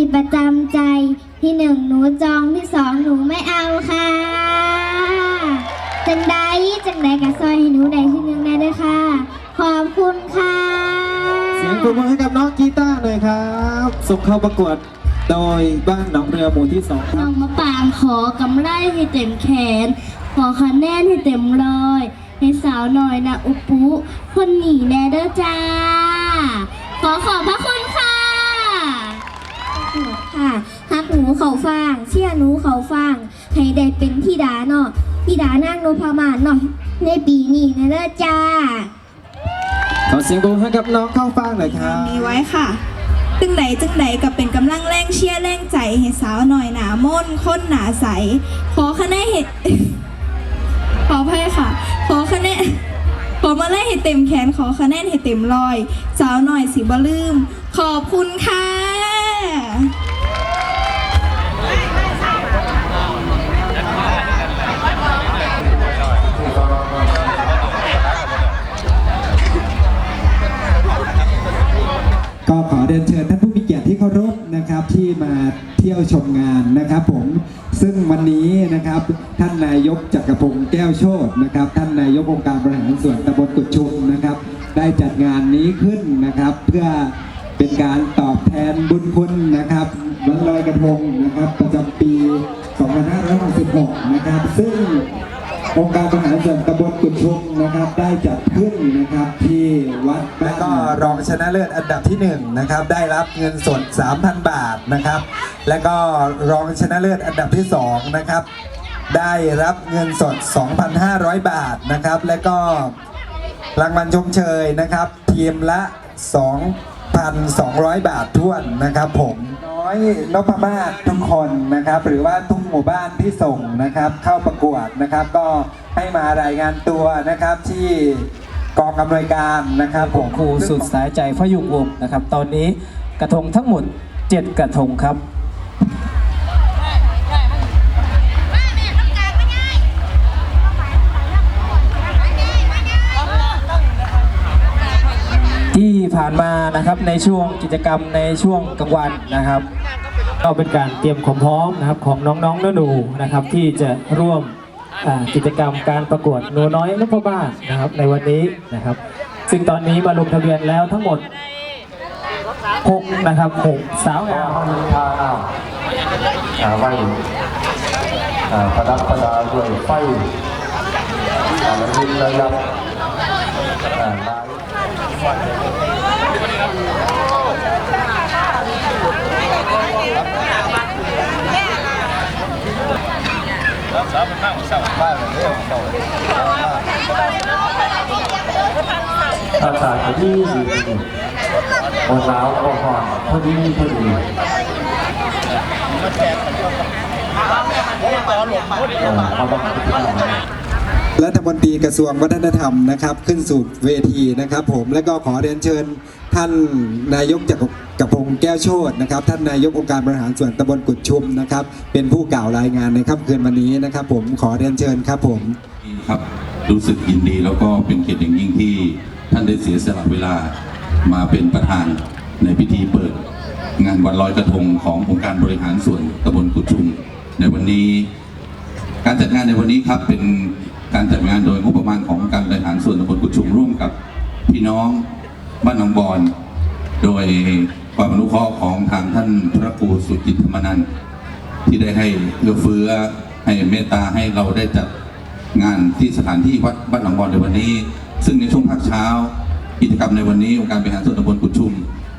ติดประจำใจที่หนึ่งหนูจองที่สองหนูไม่เอาค่ะจังใดจังใดกับซอยให้หนูได้ที่หนึ่งได้ด้วยค่ะ ขอบคุณค่ะ เสียงปรบมือให้กับน้องกีตาร์หน่อยครับส่งเข้าประกวดโดยบ้านหนองเรือหมู่ที่สองคน้รัอบ งมะปางขอกำไรให้เต็มแขน ขอคะแนนให้เต็มร้อย ให้สาวหน่อยนะอุปุคนหนีแน่เด้อจ้า ขอขอบพระคุณค่ะค่ะ ฮักหนูเขาฟางเชื่อหนูเขาฟาง ให้ได้เป็นที่ดาเนาะที่ดานางนพมาศเนาะในปีนี้นะเด้อจ้า ขอเสียงปรบมือให้กับน้องเข้าฟังหน่อยครับมีไว้ค่ะจึงไหนจึงไหนก็เป็นกำลังแรงเชียร์แรงใจให้สาวหน่อยหนาม่นค้นหนาใส ขอคะแนนเห็ด ขออภัยค่ะ ขอคะแนนขอมาไล่ให้เต็มแขนขอคะแนนให้เต็มรอย สาวหน่อยสิบ่ลืม ขอบคุณค่ะ ก็ขอเรียนเชิญท่านผู้มีเกียรติที่เคารพนะครับที่มาเที่ยวชมงานนะครับ ผมซึ่งวันนี้นะครับท่านนายกจักรพงศ์แก้วโชตนะครับ ท่านนายกองค์การบริหารส่วนตำบลกุดชุมนะครับ ได้จัดงานนี้ขึ้นนะครับ เพื่อเป็นการตอบแทนบุญคุณนะครับวันลอยกระทงนะครับ ประจำปี 2566 นะครับ ซึ่ง องค์การบริหารส่วนตำบลกุดชุมนะครับ ได้จัดขึ้นนะครับที่วัดและก็รองชนะเลิศอันดับที่หนึ่งนะครับได้รับเงินสด 3,000 บาทนะครับ และก็รองชนะเลิศอันดับที่สองนะครับได้รับเงินสด 2,500 บาทนะครับ และก็รางวัลชมเชยนะครับทีมละ 2,200 บาทท้วนนะครับผมน้ อยนพมาศทุกคนนะครับ หรือว่าทุกหมู่บ้านที่ส่งนะครับ เข้าประกวดนะครับ ก็ให้มารายงานตัวนะครับที่กองอำนวยการนะครับผมครูสุดสายใจพยุงวงนะครับ ตอนนี้กระทงทั้งหมด 7 กระทงครับ ที่ผ่านมานะครับในช่วงกิจกรรมในช่วงกลางวันนะครับ ก็เป็นการเตรียมความพร้อมนะครับของน้องๆนหนูๆนะครับที่จะร่วมกิจกรรมการประกวดหนูน้อยนพบ้านนะครับในวันนี้นะครับ ซึ่งตอนนี้มาลงทะเบียนแล้วทั้งหมด6นะครับ6สาวงามทาอ่าไว้อ่าประดับประดาด้วยไฟอ่าระยิบ ระยับอ่าลายอากาศก็ดีดีดีโอนหนาวโอนร้อนพอดีพอดีเออเอาบังคับข้าวมา รัฐมนตรีกระทรวงวัฒนธรรมนะครับ ขึ้นสู่เวทีนะครับ ผมและก็ขอเรียนเชิญท่านนายกจักกระพงแก้วโชตนะครับ ท่านนายกองค์การบริหารส่วนตำบลกุดชุมนะครับ เป็นผู้กล่าวรายงานในค่ำคืนวันนี้นะครับ ผมขอเรียนเชิญครับผมครับรู้สึกยินดีแล้วก็เป็นเกียรติอย่างยิ่งที่ท่านได้เสียสละเวลามาเป็นประธานในพิธีเปิด งานวันลอยกระทงขององค์การบริหารส่วนตำบลกุดชุม ในวันนี้ การจัดงานในวันนี้ครับเป็น การจัดงานโดยงบประมาณของการบริหารส่วนตำบลกุดชุมร่วมกับพี่น้องบ้านหนองบอนโดยความอนุเคราะห์ของทางท่านพระครูสุจิตธรรมนันท์ที่ได้ให้เอื้อเฟื้อให้เมตตาให้เราได้จัดงานที่สถานที่วัดบ้านหนองบอนในวันนี้ ซึ่งในช่วงภาคเช้ากิจกรรมในวันนี้องค์การบริหารส่วนตำบลกุดชุม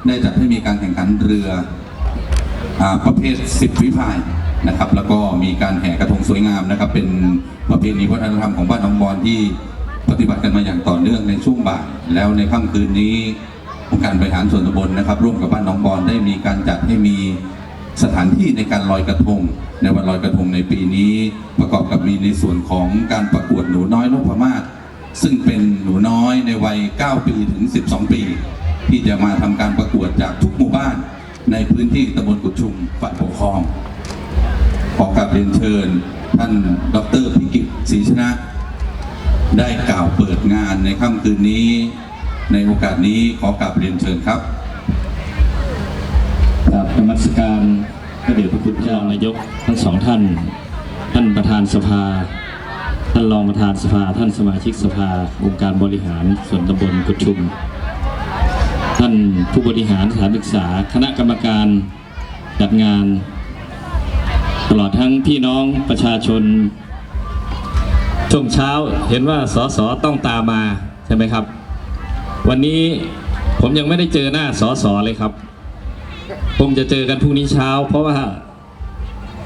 ได้จัดให้มีการแข่งขันเรืออประเภทสิบวิพาย นะครับ แล้วก็มีการแห่กระทงสวยงามนะครับ เป็นประเพณีวัฒนธรรมของบ้านหนองบอนที่ปฏิบัติกันมาอย่างต่อเนื่องในช่วงบ่ายแล้วในค่ำคืนนี้องค์การบริหารส่วนตำบลนะครับ ร่วมกับบ้านหนองบอนได้มีการจัดให้มีสถานที่ในการลอยกระทง ในวันลอยกระทงในปีนี้ ประกอบกับมีในส่วนของการประกวดหนูน้อยนพมาศซึ่งเป็นหนูน้อยในวัย 9 ปีถึง 12 ปี ที่จะมาทำการประกวดจากทุกหมู่บ้าน ในพื้นที่ตำบลกุดชุมฝ่ายปกครอง ขอกราบเรียนเชิญ ท่านดรพิกิตศรีชนะ ได้กล่าวเปิดงานในค่ำคืนนี้ ในโอกาสนี้ขอกราบเรียนเชิญครับกับนมัสการพระเดชพระคุณเจ้านายกทั้งสองท่าน ท่านประธานสภา ท่านรองประธานสภา ท่านสมาชิกสภาองค์การบริหารส่วนตำบลกุดชุม ท่านผู้บริหารสถานศึกษา คณะกรรมการจัดงาน ตลอดทั้งพี่น้องประชาชน ช่วงเช้าเห็นว่าสสต้องตามมาใช่ไหมครับ วันนี้ผมยังไม่ได้เจอหน้าสสเลยครับคงจะเจอกันพรุ่งนี้เช้า เพราะว่า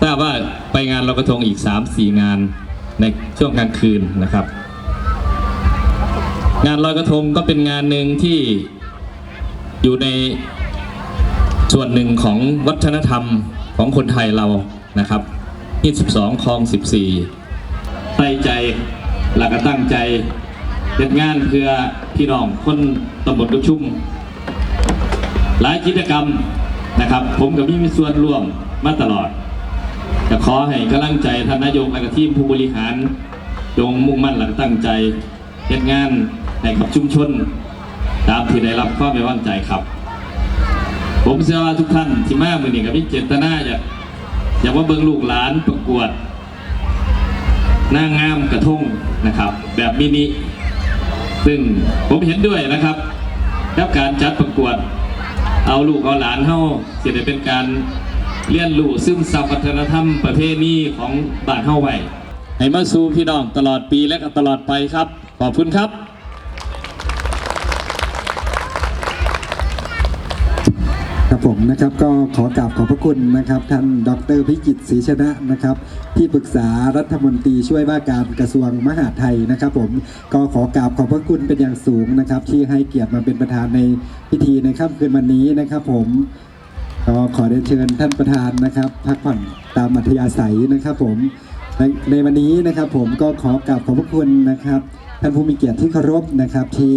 ทราบว่าไปงานลอยกระทงอีก3-4งานในช่วงกลางคืนนะครับ งานลอยกระทงก็เป็นงานหนึ่งที่อยู่ในส่วนหนึ่งของวัฒนธรรมของคนไทยเรา นะครับ22คลอง 14ใส่ใจหลักตั้งใจเป็นงานเพื่อพี่น้องคนตำบลกุชุ่ม หลายกิจกรรมนะครับ ผมกับพี่มีส่วนร่วมมาตลอดจะขอให้กำลังใจท่านนายกและก็ทีมผู้บริหารจงมุ่งมั่นหลักตั้งใจเฮ็ดงานให้กับชุมชน ตามที่ได้รับความไว้วางใจครับ ผมเชื่อว่าทุกท่านที่มามือนี้กับพี่เจตนาอยาก อยากว่าเบิ่งลูกหลานประกวดนางงามกระทุ่งนะครับ แบบมินิซึ่งผมเห็นด้วยนะครับกับการจัดประกวด เอาลูกเอาหลานเข้าเสียได้เป็นการเรียนรู้ซึ่งสัพวัฒนธรรมประเพณีของบ้านเข้าไว้ให้มาสู่พี่น้องตลอดปีและตลอดไปครับ ขอบคุณครับ ครับผมนะครับก็ขอกราบขอบพระคุณนะครับท่านดรพิจิตศรีชนะนะครับ ที่ปรึกษารัฐมนตรีช่วยว่าการกระทรวงมหาดไทยนะครับ ผมก็ขอกราบขอบพระคุณเป็นอย่างสูงนะครับ ที่ให้เกียรติมาเป็นประธานในพิธีในค่ำคืนวันนี้นะครับ ผมก็ขอเรียนเชิญท่านประธานนะครับ พักผ่อนตามอัธยาศัยนะครับ ผมในในวันนี้นะครับ ผมก็ขอกราบขอบพระคุณนะครับ ท่านผู้มีเกียรติที่เคารพนะครับที่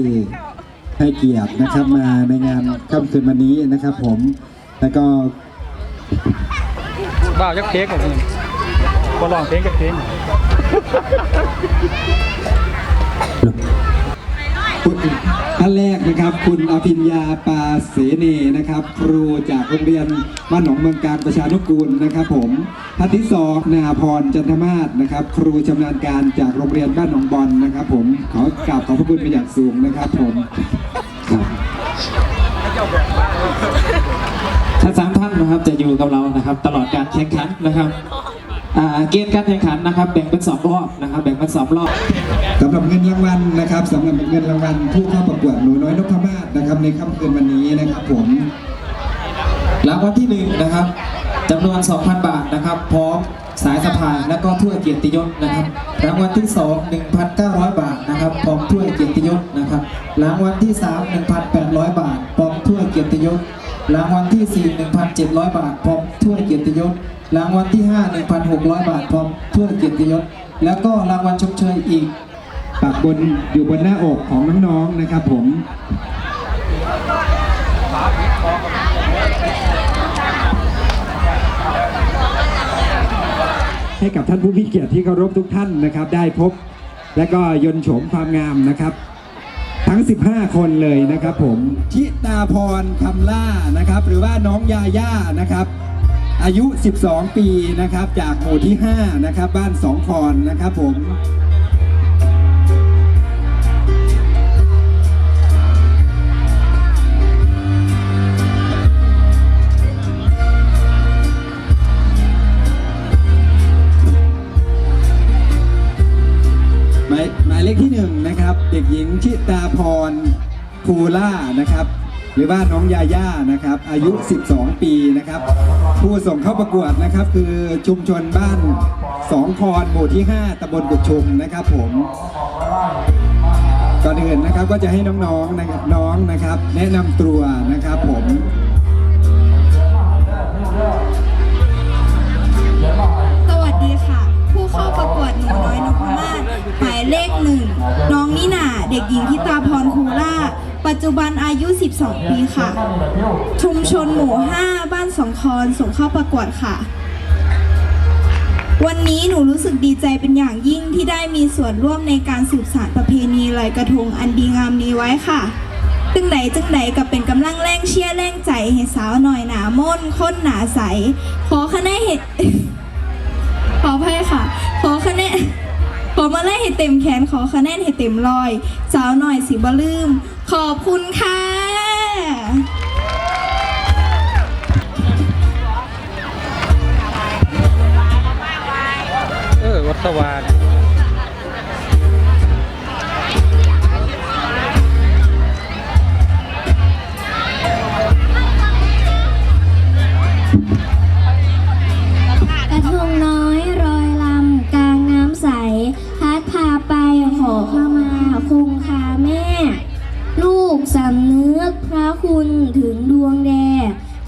ให้เกียรตินะครับมาในงานค่ำคืนวันนี้นะครับผมแล้วก็บ้าจักเพลงกับมึงก็ลองเพลงกับเพลงท่านแรกนะครับคุณอภิญญาปาเสเนนะครับ ครูจากโรงเรียนบ้านหนองเมืองการประชานุกูลนะครับ ผมท่านที่สองนาพรจันทมาศนะครับ ครูชำนาญการจากโรงเรียนบ้านหนองบอลนะครับ ผมขอกราบขอบพระคุณเป็นอย่างสูงนะครับ ผมครับ ทั้งสามท่านนะครับจะอยู่กับเรานะครับ ตลอดการแข่งขันนะครับเกณฑ์การแข่งขันนะครับ แบ่งเป็นสองรอบนะครับ แบ่งเป็นสองรอบสำหรับเงินรางวัลนะครับสำหรับเงินรางวัลผู้เข้าประกวดหนูน้อยนพมาศนะครับ ในค่ำคืนวันนี้นะครับผมรางวัลที่หนึ่งนะครับ จำนวน 2,000 บาทนะครับ พร้อมสายสะพายและก็ถ้วยเกียรติยศนะครับ รางวัลที่ 2 1,900 บาทนะครับพร้อมถ้วยเกียรติยศนะครับ รางวัลที่ 3 1,800 บาทพร้อมถ้วยเกียรติยศ รางวัลที่ 4 1,700 บาทพร้อมถ้วยเกียรติยศ รางวัลที่ 5 1,600 บาทพร้อมถ้วยเกียรติยศ แล้วก็รางวัลชมเชยอีกปักบนอยู่บนหน้าอกของน้องๆนะครับผม ให้กับท่านผู้มีเกียรติที่เคารพทุกท่านนะครับ ได้พบและก็ยนโฉมความงามนะครับ ทั้ง 15 คนเลยนะครับผมชิตาพรคำล่านะครับ หรือว่าน้องยาย่านะครับ อายุ 12 ปีนะครับ จากหมู่ที่ 5 นะครับ บ้านสองคอนนะครับผมายเลขที่หนึ่งนะครับ เด็กหญิงชิตาพรภูล่านะครับ หรือว่าน้องยาย่านะครับ อายุ 12 ปีนะครับ ผู้ส่งเข้าประกวดนะครับ คือชุมชนบ้านสองคอนหมู่ที่ 5ตำบลกุดชุมนะครับผมก่อนอื่นนะครับก็จะให้น้องๆนะครับน้องนะครับ แนะนำตัวนะครับผม เข้าประกวดหนูน้อยนพมาศหมายเลขหนึ่งน้องนิน่าเด็กหญิงทิตาพรคูล่า ปัจจุบันอายุ 12 ปีค่ะ ชุมชนหมู่ 5 บ้านสองคอนส่งเข้าประกวดค่ะ วันนี้หนูรู้สึกดีใจเป็นอย่างยิ่งที่ได้มีส่วนร่วมในการสืบสานประเพณีลอยกระทงอันดีงามนี้ไว้ค่ะจึงไหนจึงไหนก็เป็นกำลังแรงเชียร์แรงใจให้สาวหน่อยหนามนค้นหนาใส ขอคะแนนเหตุขออภัยค่ะ คะแนนขอมาไล่ให้เต็มแขนขอคะแนนให้เต็มรอย สาวหน่อยสิบ่ลืม ขอบคุณค่ะเออวัดสวาน วงแด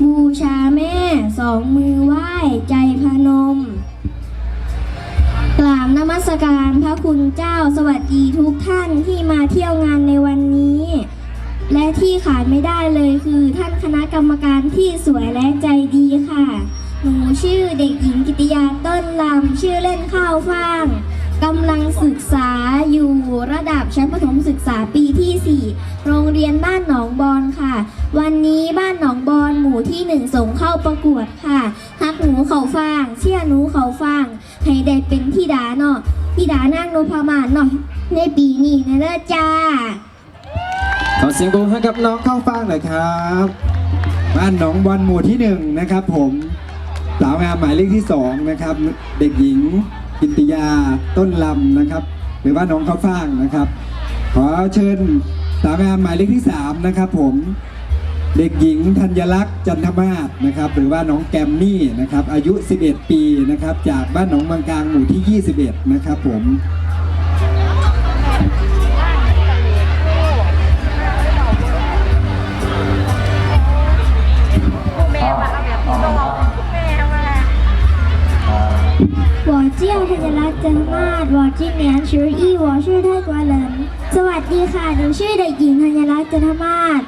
บูชาแม่สองมือไหว้ใจพนม กราบนมัสการพระคุณเจ้าสวัสดีทุกท่านที่มาเที่ยวงานในวันนี้ และที่ขาดไม่ได้เลยคือท่านคณะกรรมการที่สวยและใจดีค่ะ หนูชื่อเด็กหญิงกิติยาต้นลำชื่อเล่นข้าวฟ่างกำลังศึกษาอยู่ระดับชั้นประถมศึกษาปีที่ 4 โรงเรียนบ้านหนองบอนค่ะ วันนี้บ้านหนองบอนหมู่ที่หนึ่งส่งเข้าประกวดค่ะฮักหนูเขาฟางเชื่อหนูเขาฟางให้ได้เป็นที่ดาเนาะที่ดานางนพมาศเนาะในปีนี้นะเด้อจ้า ขอเสียงปรบมือให้กับน้องข้าวฟ่างหน่อยครับ บ้านหนองบอลหมู่ที่หนึ่งนะครับผมสาวงามหมายเลขที่สองนะครับ เด็กหญิงกิตติยาต้นลำนะครับ หรือว่าน้องข้าวฟ่างนะครับ ขอเชิญสาวงามหมายเลขที่สามนะครับผม เด็กหญิงธัญลักษณ์จันทมาศนะครับ หรือว่าน้องแกมมี่นะครับ อายุ 11 ปีนะครับ จากบ้านหนองบางกลางหมู่ที่ 21 นะครับ ผม 我叫ธัญรัตน์จันทมาศ我今年十一我是泰国人สวัสดีค่ะหนูชื่อเด็กหญิงธัญรัตน์จันทมาศ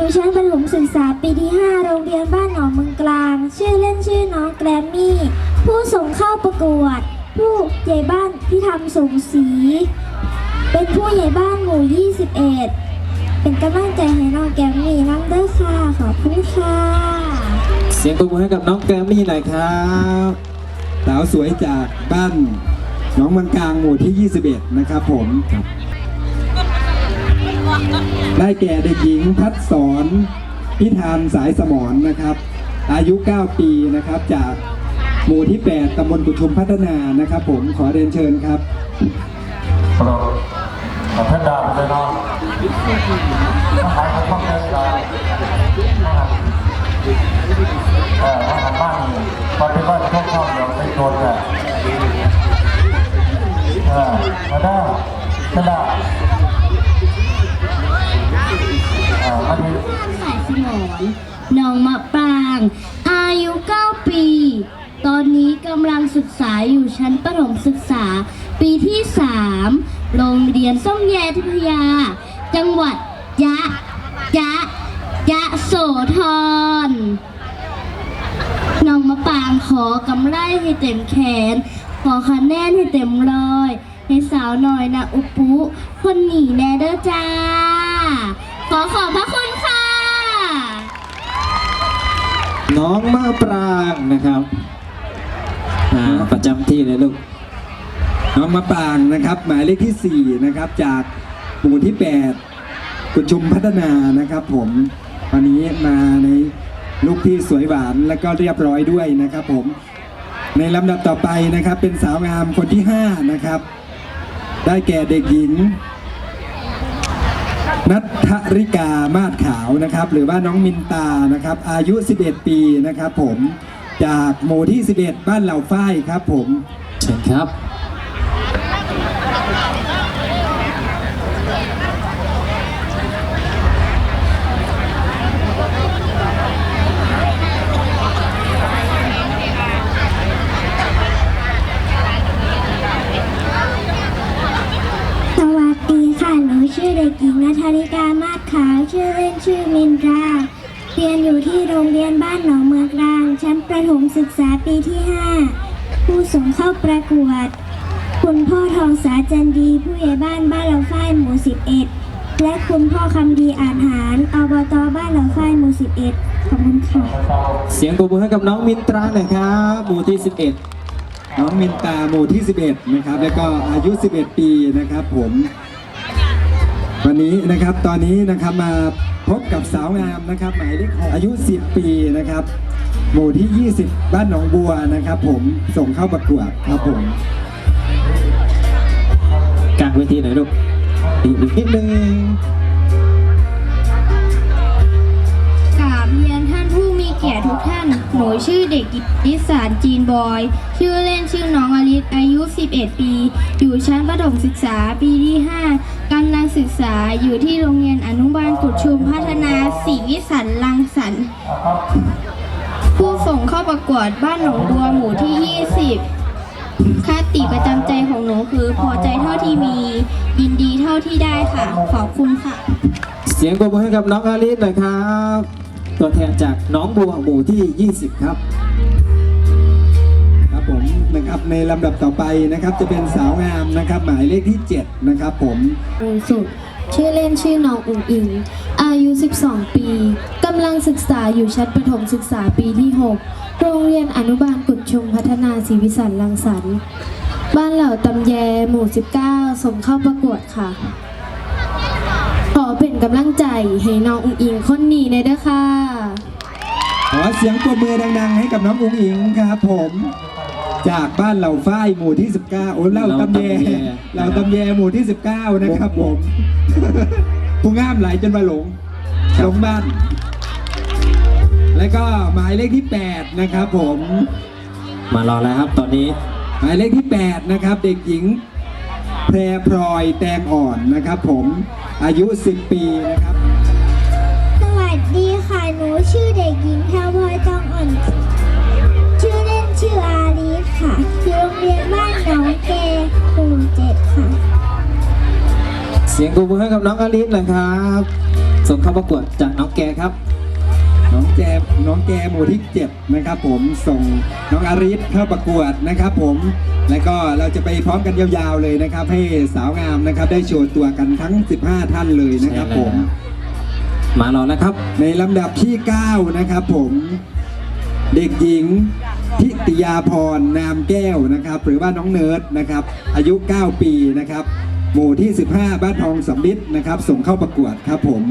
อยู่ชั้นประถมศึกษาปีที่ 5 โรงเรียนบ้านหนองเมืองกลาง ชื่อเล่นชื่อน้องแกรมมี่ ผู้ส่งเข้าประกวด ผู้ใหญ่บ้านพิธรรมสงศรีเป็นผู้ใหญ่บ้านหมู่ 21 เป็นกำลังใจให้น้องแกรมมี่น้องเด้อค่ะขอบคุณค่ะเสียงปรบมือให้กับน้องแกรมมี่หน่อยครับสาวสวยจากบ้านหนองบางกลางหมู่ที่ 21 นะครับผม ได้แก่เด็กหญิงพัดสอนพิธานสายสมรนนะครับ อายุ 9 ปีนะครับจากหมู่ที่ 8ตำบลกุชุมพัฒนานะครับ ผมขอเรียนเชิญครับโปรดขอท่านดาวเลยเนาะมาหาคนพักเดินกันเออมาหาบ้านนี่ตอนที่ว่าช่วงเข้าเดี๋ยวไปโดนกันเออมาได้ท่านดาวางสายสมอนน้องมะปราง อายุ 9 ปี ตอนนี้กำลังศึกษาอยู่ชั้นประถมศึกษา ปีที่ 3 โรงเรียนส้มแยทิพยา ประจำที่เลยลูก น้องมะปรางนะครับ หมายเลขที่ 4 นะครับ จากหมู่ที่ 8 กุชุมพัฒนานะครับ ผมวันนี้มาในลุคที่สวยหวานและก็เรียบร้อยด้วยนะครับ ผม ในลำดับต่อไปนะครับ เป็นสาวงามคนที่ 5 นะครับ ได้แก่เด็กหญิงนัทธริกามาศขาวนะครับ หรือว่าน้องมินตานะครับ อายุ 11 ปีนะครับ ผม จากหมู่ที่ 11 บ้านเหล่าฝ้ายครับผม เชิญครับ สวัสดีค่ะ หนูชื่อเด็กหญิงนัทธริกามาศขาว ชื่อเล่นชื่อมินตรา เรียนอยู่ที่โรงเรียนบ้านหนองเมืองกลาง ชั้นประถมศึกษาปีที่ 5 ผู้ส่งเข้าประกวด คุณพ่อทองสาจันดี ผู้ใหญ่บ้านบ้านเราฝ้ายหมู่ 11 และคุณพ่อคำดีอ่านหารอบตบ้านเหล่าฝ้ายหมู่ 11 ขอบคุณค่ะ เสียงปรบมือให้กับน้องมินตราหน่อยครับหมู่ที่ 11 น้องมินตาหมู่ที่ 11 นะครับ แล้วก็อายุ 11 ปีนะครับผม วันนี้นะครับตอนนี้นะครับมาพบกับสาวงามนะครับหมายเลขหกอายุ 10 ปีนะครับ หมู่ที่ 20 บ้านหนองบัวนะครับ ผมส่งเข้าประกวดครับผมกลางเวทีหน่อยลูกอีกนิดนึงกราบเรียนท่านผู้มีเกียรติทุกท่าน หนูชื่อเด็กหญิงนิสานจีนบอย ชื่อเล่นชื่อน้องอลิศอายุ 11 ปี อยู่ชั้นประถมศึกษาปีที่5กำลังศึก ษาอยู่ที่โรงเรียนอนุบาลกุดชุมพัฒนาศรีวิสันลังสรรค์ผู้ส่งเข้าประกวดบ้านหนองบัวหมู่ที่ 20 คติประจำใจของหนูคือพอใจเท่าที่มี ยินดีเท่าที่ได้ค่ะ ขอบคุณค่ะ เสียงปรบมือให้กับน้องอาลิสหน่อยครับ ตัวแทนจากน้องบัวหมู่ที่ 20 ครับ ครับผมนะครับในลำดับต่อไปนะครับจะเป็นสาวงามนะครับ หมายเลขที่ 7 นะครับผมบริสุทธิ์ ชื่อเล่นชื่อน้องอุ๋งอิง อายุ 12 ปี กำลังศึกษาอยู่ชั้นประถมศึกษาปีที่ 6 โรงเรียนอนุบาลกุดชุมพัฒนาศรีวิสันลังสรรค์บ้านเหล่าตำแยหมู่ 19 ส่งเข้าประกวดค่ะ ขอเป็นกำลังใจให้น้องอุ๋งอิงคนนี้ในเด้อค่ะ ขอเสียงปรบมือดัง ๆ ให้กับน้องอุ๋งอิงครับผม จากบ้านเหล่าฝ้ายหมู่ที่ 19 โอ้เหล่าตำแยเหล่าตำแยหมู่ที่ 19 นะครับผม ผู้งามไหลจนมาหลงหลงบ้าน แล้วก็หมายเลขที่ 8 นะครับผม มารอแล้วครับตอนนี้ หมายเลขที่ 8 นะครับ เด็กหญิงแพรพลอยแตงอ่อนนะครับผมอายุ 10 ปีนะครับ สวัสดีค่ะ หนูชื่อเด็กหญิงแพรพลอยตองอ่อน ค่ะอยู่โรงเรียนบ้านหนองแกหมู่เจ็ดค่ะ เสียงปรบมือให้กับน้องอาลิสหน่อยครับส่งเข้าประกวดจากน้องแกครับ น้องแจมน้องแกหมู่ที่7นะครับ ผมส่งน้องอาริสเข้าประกวดนะครับผม แล้วก็เราจะไปพร้อมกันยาวๆเลยนะครับ ให้สาวงามนะครับ ได้โชว์ตัวกันทั้ง 15 ท่านเลยนะครับใช่แล้วผม มารอแล้วครับ ในลำดับที่ 9 นะครับผม เด็กหญิง ทิติยาพรนามแก้วนะครับ หรือว่าน้องเนิร์ดนะครับ อายุ 9 ปีนะครับ หมู่ที่ 15 บ้านทองสำลิดนะครับ ส่งเข้าประกวดครับผม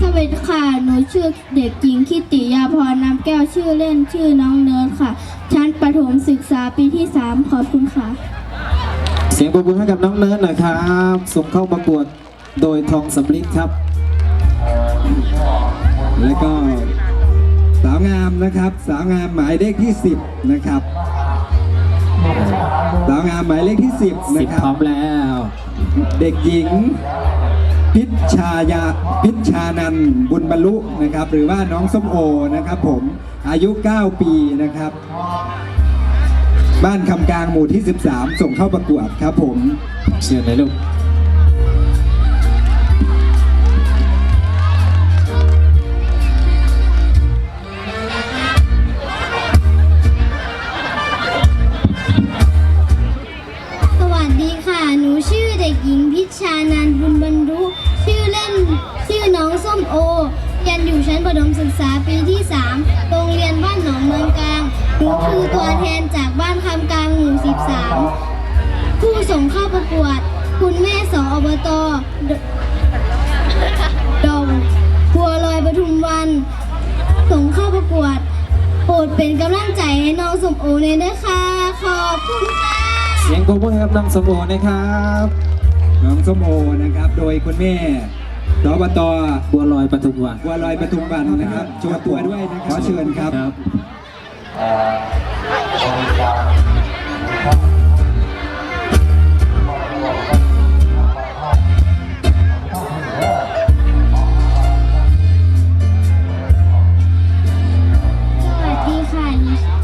สวัสดีค่ะ หนูชื่อเด็กหญิงคิติยาพรน้ำแก้วชื่อเล่นชื่อน้องเนิร์ดค่ะ ชั้นประถมศึกษาปีที่ 3 ขอบคุณค่ะ สียงปรบมือให้กับน้องเนิร์ดหน่อยครับส่งเข้าประกวดโดยทองสำลิดครับ แล้วก็สาวงามนะครับ สาวงามหมายเลขที่ 10 นะครับ สาวงามหมายเลขที่ 10นะสิบคพร้รัอบมแล้ว เด็กหญิง พิชชายาพิชชานันท์บุญบรรลุนะครับ หรือว่าน้องส้มโอนะครับผมอายุ 9 ปีนะครับ บ้านคำกลางหมู่ที่ 13 ส่งเข้าประกวดครับผมเชิญเลยลูกสวัสดีค่ะ หนูชื่อเด็กหญิงพิชชานันท์บุญบรรลุชื่อเล่นชื่อน้องส้มโอ เรียนอยู่ชั้นประถมศึกษาปีที่ 3 โรงเรียนบ้านหนองเมืองกลาง หนูคือตัวแทนจากบ้านคำกลางหมู่13 ผู้ส่งเข้าประกวด คุณแม่สออบตดดองบัวลอยปทุมวัน ส่งเข้าประกวด โปรดเป็นกำลังใจให้น้องสมโอเลยนะคะขอบคุณค่ะ เสียงปรบมือให้กับน้องสมโอนะครับน้องส้มโอนะครับ โดยคุณแม่สอบตบัวลอยปทุมวันบัวลอยปทุมวันนะครับโชว์ตัวด้วยนะครับขอเชิญครับ ครับสวัสดีค่ะ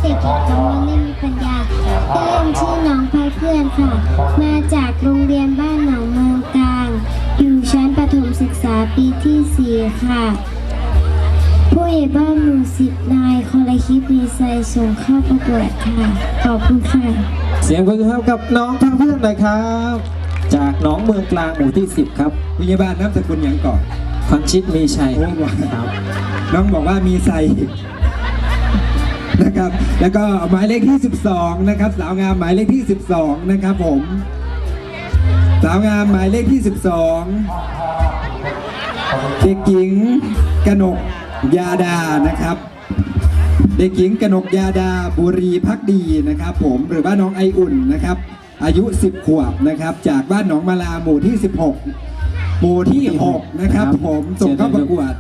เด็กหญิงกำมลไม่มีปัญญาชื่อเล่นชื่อน้องพายเพื่อนค่ะ มาจากโรงเรียนบ้านหนองเมืองกลาง อยู่ชั้นประถมศึกษาปีที่ 4 ค่ะ ผู้ใหญ่บ้านหมู่สิบนายคอลคิดดีไซน์ส่งเข้าประกวดค่ะ ขอบคุณค่ะ เสียงปรบมือครับกับน้องทางเพื่อนหน่อยครับ จากน้องเมืองกลางหมู่ที่ 10 ครับผู้ใหญ่บ้านนามสกุลหยังก่อนพันชิตมีชัยโอ้บอกครับน้องบอกว่ามีใส่นะครับ แล้วก็หมายเลขที่ 12 นะครับ สาวงามหมายเลขที่ 12 นะครับผม สาวงามหมายเลขที่ 12เด็กหญิงกนก ยาดานะครับเด็กหญิงกนกยาดาบุรีพักดีนะครับ ผมหรือว่าน้องไออุ่นนะครับ อายุ 10 ขวบนะครับ จากบ้านหนองมาลาหมู่ที่ 16 หมู่ที่ 6 นะครับ ผมส่งเข้าประกวด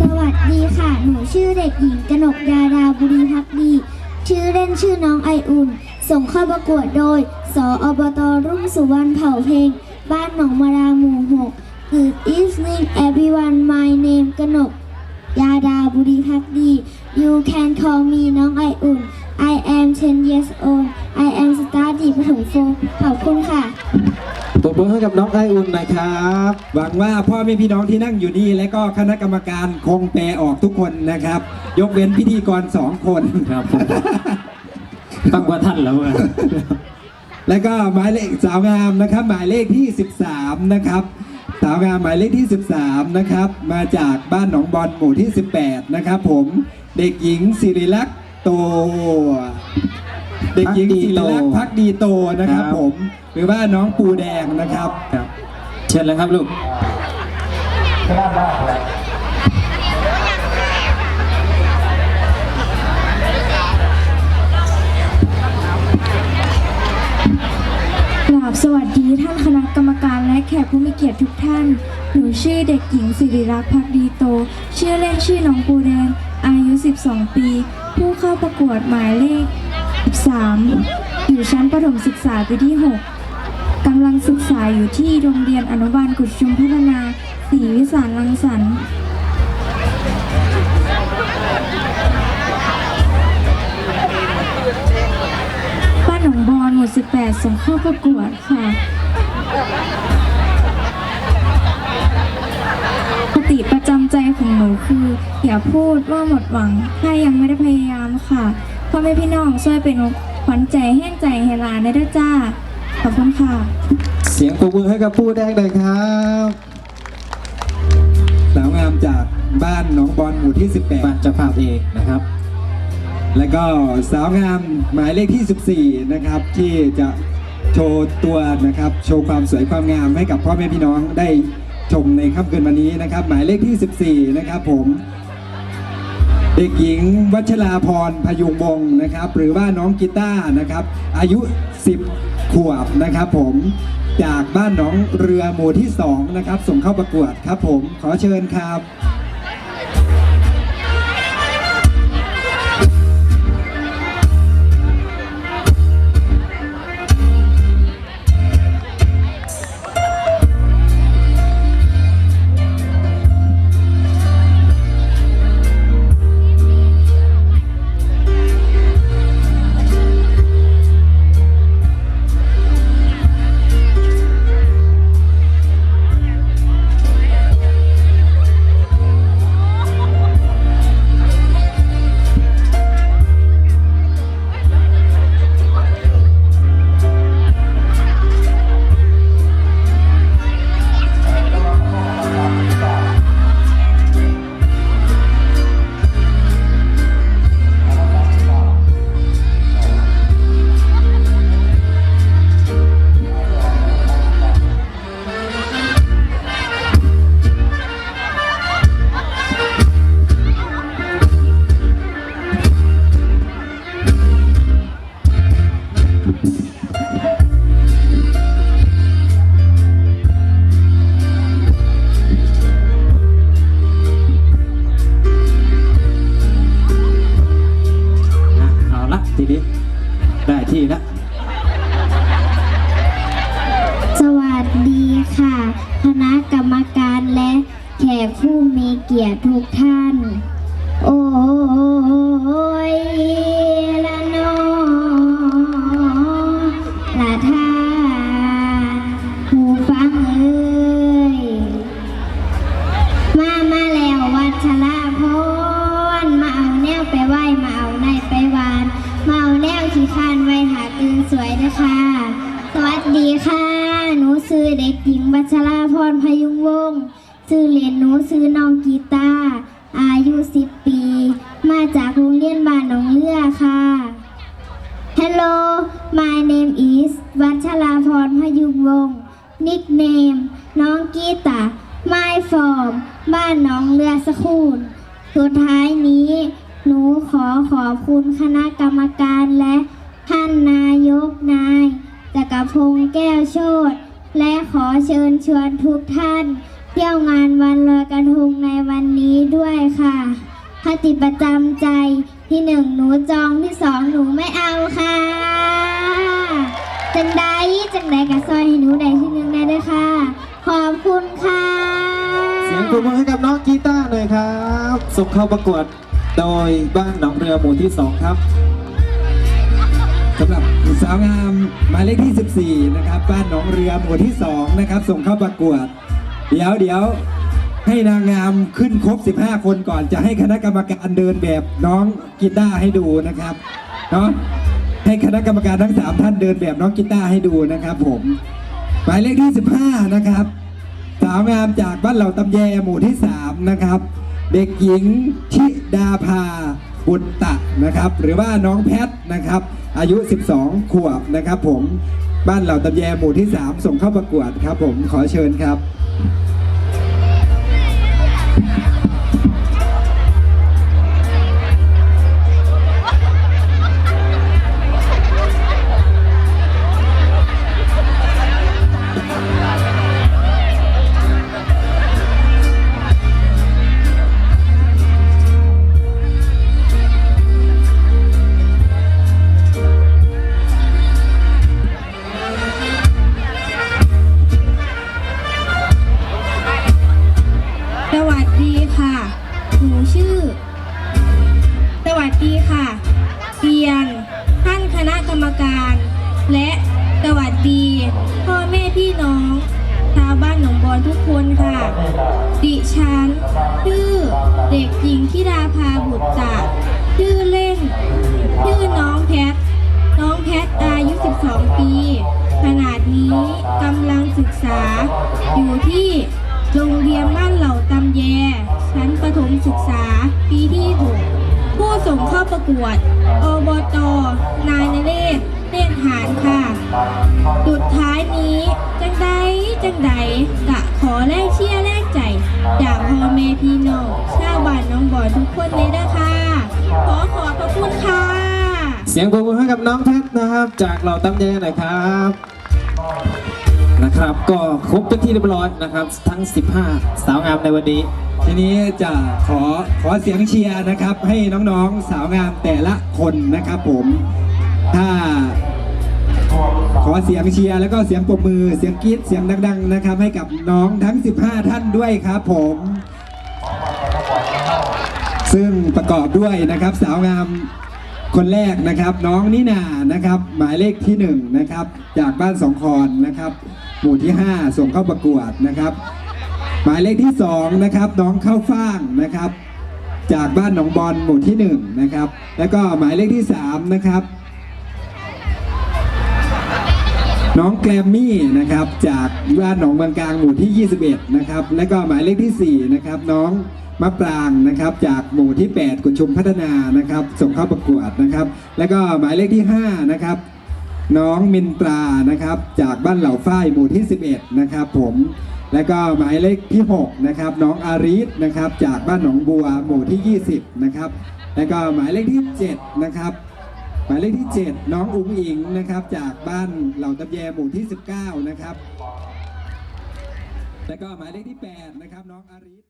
สวัสดีค่ะ หนูชื่อเด็กหญิงกนกดาดาบุรีพักดี ชื่อเล่นชื่อน้องไออุ่น ส่งเข้าประกวดโดย สอบตรุ่งสุวรรณเผ่าเพลง บ้านหนองมาราหมู่หก Good evening everyone my name กนก ยาดาบุรีพักดี You can call me น้องไออุ่น I am 10 years old I am study ประถมโฟร์ขอบคุณค่ะปรบมือให้กับน้องไออุ่นหน่อยครับ หวังว่าพ่อแม่พี่น้องที่นั่งอยู่นี่และก็คณะกรรมการคงแปลออกทุกคนนะครับ ยกเว้นพิธีกรสองคนครับผมต้องว่าท่านแล้วอะ แล้วก็หมายเลขสาวงามนะครับ หมายเลขที่ 13 นะครับ สาวงามหมายเลขที่ 13 นะครับ มาจากบ้านหนองบอลหมู่ที่ 18 นะครับผมเด็กหญิงสิริลักษณ์โต เด็กหญิงสิริลักษณ์พักดีโตนะครับ ผม หรือว่าน้องปูแดงนะครับครับเชิญเลยครับลูก วัสดีท่านคณะกรรมการและแขกผู้มีเกียรติทุกท่าน หนูชื่อเด็กหญิงสิริรักษ์พักดีโต ชื่อเล่นชื่อน้องปูแดง อายุ 12 ปี ผู้เข้าประกวดหมายเลข13อยู่ชั้นประถมศึกษาปีที่ 6 กำลังศึกษาอยู่ที่โรงเรียนอนุบาลกุดชุมพัฒนาศรีวิสารลังสรรค์ บ้านหนองบอนหมู่18 ส่งเข้าประกวดค่ะปฏิประจำใจของหนูคือ อย่าพูดว่าหมดหวัง ถ้ายังไม่ได้พยายามค่ะพ่อแม่พี่น้องช่วยเป็นขวัญใจแห้งใจให้หลานได้ด้วยจ้า ขอบคุณค่ะ เสียงปรบมือให้กับปูแดงหน่อยครับสาวงามจากบ้านหนองบอลหมู่ที่บ้านเจ้าภาพเองนะครับ18 แล้วก็สาวงามหมายเลขที่ 14 นะครับ ที่จะโชว์ตัวนะครับ โชว์ความสวยความงามให้กับพ่อแม่พี่น้องได้ชมในค่ำคืนวันนี้นะครับ หมายเลขที่ 14 นะครับผม เด็กหญิงวัชราพรพยุงวงศ์นะครับ หรือว่าน้องกีตาร์นะครับ อายุ 10 ขวบนะครับผมจากบ้านหนองเรือหมู่ที่ 2 นะครับ ส่งเข้าประกวดครับผมขอเชิญครับ ดีค่ะ หนูซื้อเด็กหญิงบัชราพรพยุงวงศ์ชื่อเรียนหนูซื้อน้องกีตาร์อายุ 10 ปี มาจากโรงเรียนบ้านหนองเลือค่ะ Hello my name is วัชราพรพยุงวงศ์ nickname น้องกีตาร์ my form บ้านหนองเรือสคูลสุดท้ายนี้ หนูขอขอบคุณคณะกรรมการและท่านนายกนาย จักรพงศ์แก้วโชตและขอเชิญชวนทุกท่าน เที่ยวงานวันลอยกระทงในวันนี้ด้วยค่ะคติประจำใจที่หนึ่งหนูจองที่สองหนูไม่เอาค่ะจังใดจังใดกับซอยให้หนูได้ที่หนึ่งได้ด้วยค่ะ ขอบคุณค่ะ เสียงปรบมือให้กับน้องกีตาร์หน่อยครับส่งเข้าประกวดโดยบ้านหนองเรือหมู่ที่สองครับ สาวงามหมายเลขที่ 14 นะครับ บ้านหนองเรือหมู่ที่ 2 นะครับ ส่งเข้าประกวด เดี๋ยวเดี๋ยวให้นางงามขึ้นครบ 15 คนก่อนจะให้คณะกรรมการเดินแบบน้องกีตาร์ให้ดูนะครับเนาะให้คณะกรรมการทั้ง 3 ท่านเดินแบบน้องกีตาร์ให้ดูนะครับ ผมหมายเลขที่ 15 นะครับ สาวงามจากบ้านเหล่าตำแยหมู่ที่ 3 นะครับ เด็กหญิงธิดาภา บุตตะนะครับ หรือว่าน้องแพทนะครับ อายุ 12 ขวบนะครับ ผมบ้านเหล่าตำแยหมู่ที่ 3 ส่งเข้าประกวดครับ ผมขอเชิญครับ อยู่ที่โรงเรียนบ้านเหล่าตำแย ชั้นประถมศึกษาปีที่ 6 ผู้ส่งเข้าประกวด อบต นายนเรศเนตรหานค่ะสุดท้ายนี้จังใดจังใดกะขอแลกเชียร์แลกใจจากพ่อแม่พี่น้องชาวบ้านน้องบอยทุกคนเลยนะคะขอขอบพระคุณค่ะ เสียงปรบมือให้กับน้องแพทนะครับ จากเหล่าตำแยหน่อยครับ นะครับ ก็ครบเป็นที่เรียบร้อยนะครับ ทั้ง 15 สาวงามในวันนี้ ทีนี้จะขอขอเสียงเชียร์นะครับ ให้น้องๆสาวงามแต่ละคนนะครับผม ถ้าขอเสียงเชียร์แล้วก็เสียงปรบมือเสียงกรี๊ดเสียงดัง ๆ นะครับ ให้กับน้องทั้ง 15 ท่านด้วยครับผม ซึ่งประกอบด้วยนะครับสาวงาม คนแรกนะครับน้องนิน่านะครับ หมายเลขที่หนึ่งนะครับ จากบ้านสองคอนนะครับ หมู่ที่ 5 ส่งเข้าประกวดนะครับ หมายเลขที่สองนะครับน้องเข้าฟ่างนะครับ จากบ้านหนองบอลหมู่ที่หนึ่งนะครับ แล้วก็หมายเลขที่สามนะครับ น้องแกรมมี่นะครับจากบ้านหนองบางกลางหมู่ที่ 21 นะครับ และก็หมายเลขที่ 4 นะครับ น้องมะปรางนะครับ จากหมู่ที่ 8 กุดชุมพัฒนานะครับ ส่งเข้าประกวดนะครับ แล้วก็หมายเลขที่ 5 นะครับ น้องมินตรานะครับ จากบ้านเหล่าฝ้ายหมู่ที่ 11 นะครับ ผมแล้วก็หมายเลขที่ 6 นะครับ น้องอาริสนะครับ จากบ้านหนองบัวหมู่ที่ 20 นะครับ แล้วก็หมายเลขที่ 7 นะครับ หมายเลขที่ 7 น้องอุ้งอิงนะครับ จากบ้านเหล่าตะแยหมู่ที่ 19 นะครับ แล้วก็หมายเลขที่ 8 นะครับ น้องอาริส